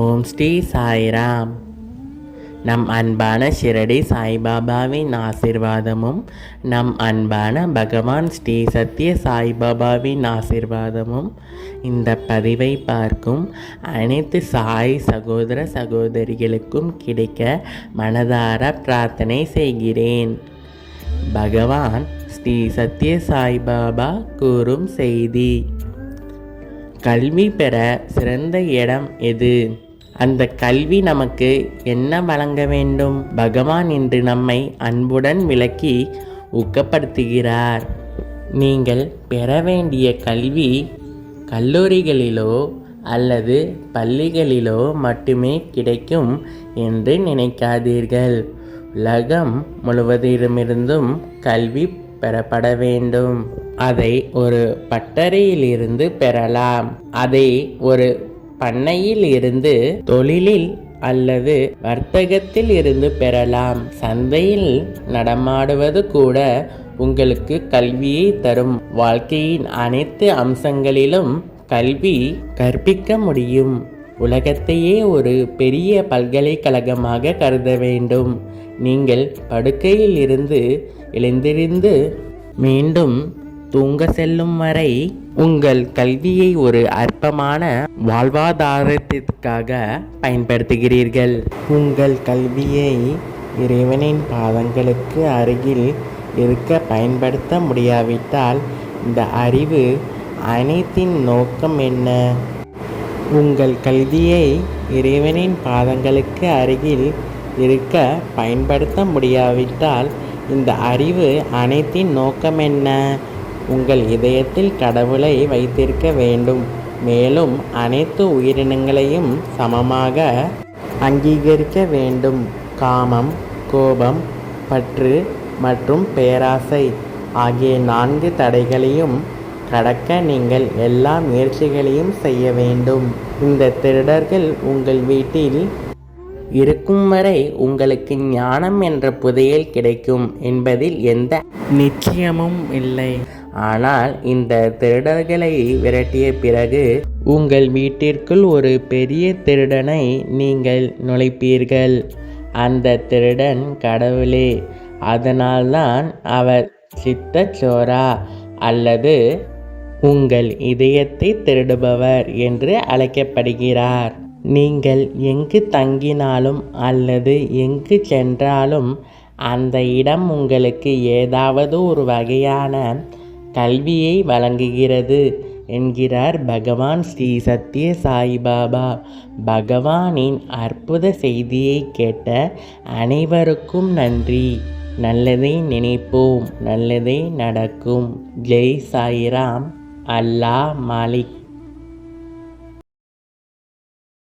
ஓம் ஸ்ரீ சாய்ராம். நம் அன்பான ஷிரடி சாய்பாபாவின் ஆசிர்வாதமும் நம் அன்பான பகவான் ஸ்ரீ சத்ய சாய்பாபாவின் ஆசிர்வாதமும் இந்த பதிவை பார்க்கும் அனைத்து சாய் சகோதர சகோதரிகளுக்கும் கிடைக்க மனதார பிரார்த்தனை செய்கிறேன். பகவான் ஸ்ரீ சத்ய சாய்பாபா கூறும் செய்தி. கல்வி பெற சிறந்த இடம் எது? அந்த கல்வி நமக்கு என்ன வழங்க வேண்டும்? பகவான் இன்று நம்மை அன்புடன் விளக்கி ஊக்கப்படுத்துகிறார். நீங்கள் பெற வேண்டிய கல்வி கல்லூரிகளிலோ அல்லது பள்ளிகளிலோ மட்டுமே கிடைக்கும் என்று நினைக்காதீர்கள். உலகம் முழுவதிலுமிருந்தும் கல்வி பெறப்பட வேண்டும். அதை ஒரு பட்டறையிலிருந்து பெறலாம். அதை ஒரு பண்ணையில் இருந்து தொழிலில் அல்லது வர்த்தகத்தில் இருந்து பெறலாம். சந்தையில் நடமாடுவது கூட உங்களுக்கு கல்வியை தரும். வாழ்க்கையின் அனைத்து அம்சங்களிலும் கல்வி கற்பிக்க முடியும். உலகத்தையே ஒரு பெரிய பல்கலைக்கழகமாக கருத வேண்டும். நீங்கள் படுக்கையில் இருந்து எழுந்திருந்து மீண்டும் தூங்க செல்லும் வரை உங்கள் கல்வியை ஒரு அற்பமான வாழ்வாதாரத்திற்காக பயன்படுத்துகிறீர்கள். உங்கள் கல்வியை இறைவனின் பாதங்களுக்கு அருகில் இருக்க பயன்படுத்த முடியாவிட்டால் இந்த அறிவு அனைத்தின் நோக்கம் என்ன? உங்கள் கல்வியை இறைவனின் பாதங்களுக்கு அருகில் இருக்க பயன்படுத்த முடியாவிட்டால் இந்த அறிவு அனைத்தின் நோக்கம் என்ன? உங்கள் இதயத்தில் கடவுளை வைத்திருக்க வேண்டும். மேலும் அனைத்து உயிரினங்களையும் சமமாக அங்கீகரிக்க வேண்டும். காமம் கோபம் பற்று மற்றும் பேராசை ஆகிய நான்கு தடைகளையும் கடக்க நீங்கள் எல்லா முயற்சிகளையும் செய்ய வேண்டும். இந்த திருடர்கள் உங்கள் வீட்டில் இருக்கும் வரை உங்களுக்கு ஞானம் என்ற புதையல் கிடைக்கும் என்பதில் எந்த நிச்சயமும் இல்லை. ஆனால் இந்த திருடர்களை விரட்டிய பிறகு உங்கள் வீட்டிற்குள் ஒரு பெரிய திருடனை நீங்கள் நுழைப்பீர்கள். அந்த திருடன் கடவுளே அதனால்தான் அவர் சித்தச்சோரா அல்லது உங்கள் இதயத்தை திருடுபவர் என்று அழைக்கப்படுகிறார். நீங்கள் எங்கு தங்கினாலும் அல்லது எங்கு சென்றாலும் அந்த இடம் உங்களுக்கு ஏதாவது ஒரு வகையான கல்வியை வழங்குகிறது என்கிறார் பகவான் ஸ்ரீ சத்ய சாய்பாபா பகவானின் அற்புத செய்தியை கேட்ட அனைவருக்கும் நன்றி. நல்லதை நினைப்போம் நல்லதே நடக்கும். ஜெய் சாய்ராம் அல்லாஹ் மாலிக்.